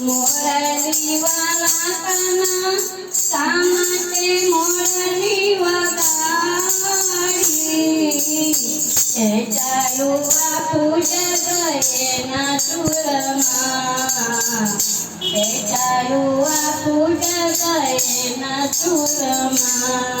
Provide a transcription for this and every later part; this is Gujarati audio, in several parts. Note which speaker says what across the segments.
Speaker 1: મોરલી વાલા કાના એ ચાલુ બાપુ જગએ ના એ ચાલુ બાપુ જગએ ના સુરમાં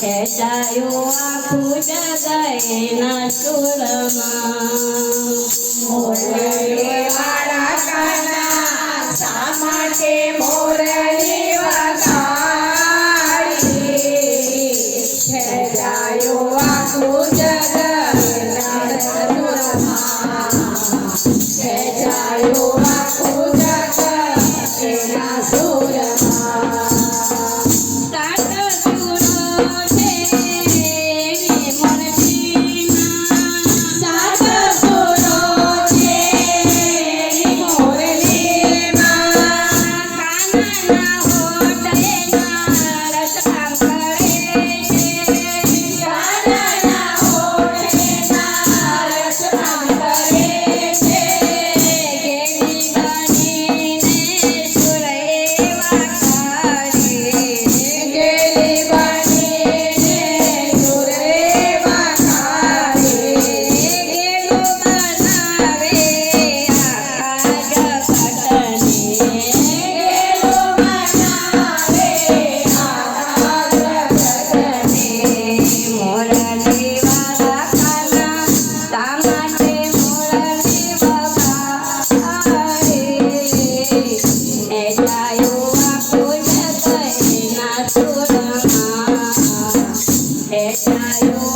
Speaker 2: ખેંચાયો આખું
Speaker 1: જગયના
Speaker 2: ચૂરમાં મારા કાના શા માટે મોરલી વગાડી ખેંચાયો આખું જગય Hey,